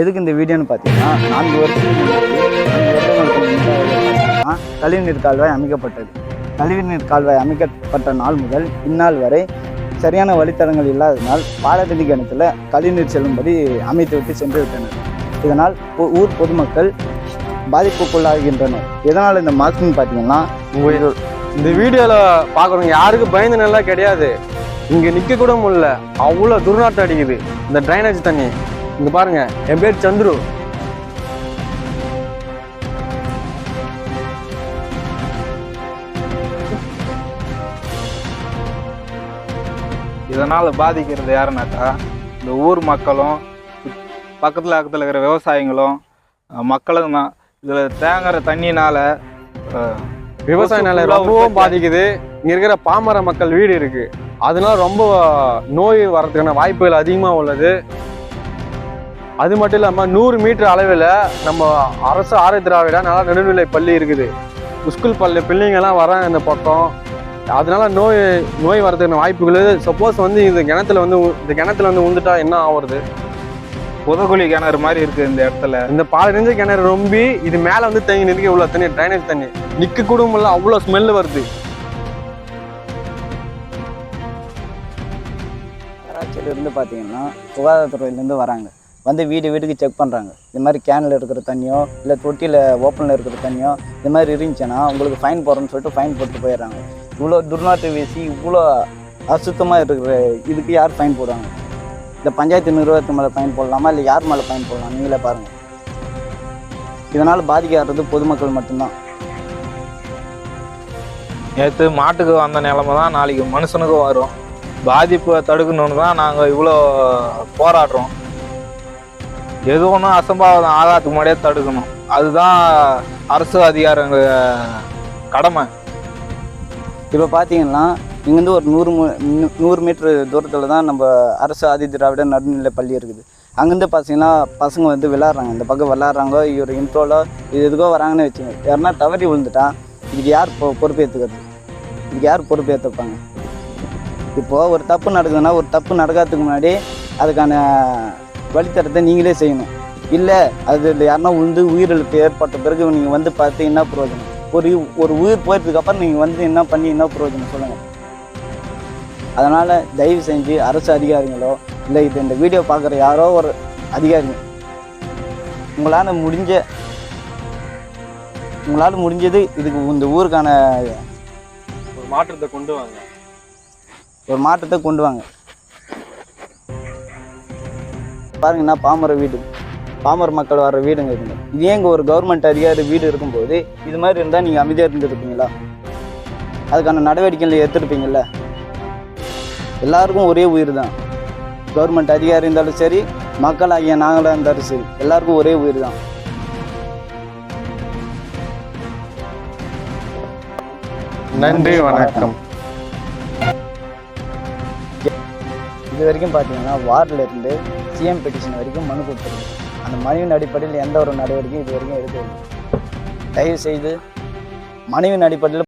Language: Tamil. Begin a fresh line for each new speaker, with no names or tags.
எதுக்கு இந்த வீடியோன்னு பார்த்தீங்கன்னா நான்கு வருஷம் பார்த்தீங்கன்னா கழிவுநீர் கால்வாய் அமைக்கப்பட்டது. கழிவுநீர் கால்வாய் அமைக்கப்பட்ட நாள் முதல் இந்நாள் வரை சரியான வழித்தடங்கள் இல்லாததினால் பாலத்தடி கிணத்துல கழிவுநீர் செல்லும்படி அமைத்து விட்டு சென்று விட்டனர். இதனால் ஊர் பொதுமக்கள் பாதிப்புக்குள்ளாகின்றனர். எதனால் இந்த மாசுன்னு பார்த்தீங்கன்னா
இந்த வீடியோவில் பார்க்குறவங்க யாருக்கும் பயந்து நல்லா கிடையாது. இங்கே நிற்க கூட முடியல. அவ்வளோ துர்நாற்றம் அடிக்குது. இந்த ட்ரைனேஜ் தண்ணி. இங்க பாருங்க என் பேர் சந்துரு.
இதனால் பாதிக்கிறது யாருனாக்கா இந்த ஊர் மக்களும் பக்கத்தில் பக்கத்தில் இருக்கிற விவசாயிகளும் மக்களும் தான். இதில் தேங்குற தண்ணினால அஹ்,
விவசாய நிலை
கொசு
ரொம்பவும் பாதிக்குது. இங்க இருக்கிற பாமர மக்கள் வீடு இருக்கு. அதனால ரொம்ப நோய் வர்றதுக்கான வாய்ப்புகள் அதிகமா உள்ளது. அது மட்டும் இல்லாம நூறு மீட்டர் அளவில் நம்ம அரசு ஆரோக்கிய திராவிட நல்லா நடுநிலை பள்ளி இருக்குது. ஸ்கூல் பள்ளி பிள்ளைங்க எல்லாம் வராங்க இந்த பக்கம். அதனால நோய் நோய் வரதுக்கான வாய்ப்புகள் சப்போஸ் வந்து இந்த கிணத்துல வந்து இந்த கிணத்துல வந்து உந்துட்டா என்ன ஆகுறது
புதகுழி கிணறு மாதிரி இருக்குது இந்த இடத்துல.
இந்த பால் நெஞ்ச கிணறு ரொம்பி இது மேல வந்து தேங்கி நிற்க இவ்வளவு தண்ணி ட்ரைனேஜ் தண்ணி. நிக்க கூட முடியல அவ்வளவு ஸ்மெல் வருது.
நகராட்சியிலிருந்து பார்த்தீங்கன்னா சுகாதாரத்துறையிலேருந்து வராங்க. வந்து வீடு வீட்டுக்கு செக் பண்ணுறாங்க இது மாதிரி கேனில் இருக்கிற தண்ணியோ இல்லை தொட்டியில் ஓப்பனில் இருக்கிற தண்ணியோ இது மாதிரி இருந்துச்சுன்னா உங்களுக்கு ஃபைன் போடுறோன்னு சொல்லிட்டு ஃபைன் போட்டு போயிடுறாங்க. இவ்வளோ துர்நாற்று வீசி இவ்வளோ அசுத்தமாக இருக்கிற இதுக்கு யார் ஃபைன் போடுவாங்க? இந்த பஞ்சாயத்து நிர்வாகத்து மேலே ஃபைன் போடலாமா இல்லை யார் மேலே ஃபைன் போடலாம்? நீங்களே பாருங்கள் இதனால் பாதிக்காடுறது பொதுமக்கள் மட்டும்தான்.
நேற்று மாட்டுக்கு வந்த நிலமை தான் நாளைக்கு மனுஷனுக்கும் வரும். பாதிப்பை தடுக்கணும்னு தான் நாங்கள் இவ்வளோ போராடுறோம். எது ஒன்றும் அசம்பாவிதம் ஆகாதுக்கு முன்னாடியே தடுக்கணும். அதுதான் அரசு அதிகாரங்க கடமை.
இப்போ பார்த்தீங்கன்னா இங்கேருந்து ஒரு நூறு மு- நூறு மீட்டர் தூரத்தில் தான் நம்ம அரசு ஆதி திராவிட நடுநிலை பள்ளி இருக்குது. அங்கேருந்து பார்த்தீங்கன்னா பசங்க வந்து விளாட்றாங்க இந்த பக்கம் விளாட்றாங்க இவர் இன்ட்ரோலோ இது எதுக்கோ வராங்கன்னு வச்சுங்க யாருன்னா தவறி விழுந்துட்டா இதுக்கு யார் பொ பொறுப்பேற்றுக்கிறது இதுக்கு யார் பொறுப்பேற்றுப்பாங்க இப்போது ஒரு தப்பு நடக்குதுன்னா ஒரு தப்பு நடக்காததுக்கு முன்னாடி அதுக்கான வழித்தடத்தை நீங்களே செய்யணும். இல்லை அது யாருன்னா உந்து உயிரிழப்பு ஏற்பட்ட பிறகு நீங்கள் வந்து பார்த்து என்ன பிரயோஜனம்? ஒரு ஒரு உயிர் போயிட்டதுக்கு அப்புறம் நீங்கள் வந்து என்ன பண்ணி என்ன பிரயோஜனம் சொல்லுங்கள் அதனால் தயவு செஞ்சு அரசு அதிகாரிகளோ இல்லை இது இந்த வீடியோ பார்க்குற யாரோ ஒரு அதிகாரிங்க உங்களால் முடிஞ்ச உங்களால் முடிஞ்சது இதுக்கு இந்த ஊருக்கான
ஒரு மாற்றத்தை கொண்டு வாங்க.
ஒரு மாற்றத்தை கொண்டு வாங்க. பாருங்கன்னா பாமர வீடு. பாமர மக்கள் வர்ற வீடுங்க இதுங்க இது ஏங்க ஒரு கவர்மெண்ட் அதிகாரி வீடு இருக்கும்போது இது மாதிரி இருந்தால் நீங்கள் அமைதியாக இருந்திருப்பீங்களா? அதுக்கான நடவடிக்கைகள் எடுத்திருப்பீங்கள்ல எல்லாருக்கும் ஒரே உயிர் தான். கவர்மெண்ட் அதிகாரி இருந்தாலும் சரி மக்களாகிய நாங்களாக இருந்தாலும் சரி எல்லாருக்கும் ஒரே உயிர் தான்.
நன்றி வணக்கம்.
இது வரைக்கும் பார்த்தீங்கன்னா வார்டில் இருந்து சிஎம் பெட்டிஷன் வரைக்கும் மனு கொடுத்துருக்கு அந்த மனுவின் அடிப்படையில் எந்த ஒரு நடவடிக்கையும் இது வரைக்கும் எடுக்கவில்லை. தயவு செய்து மனுவின் அடிப்படையில்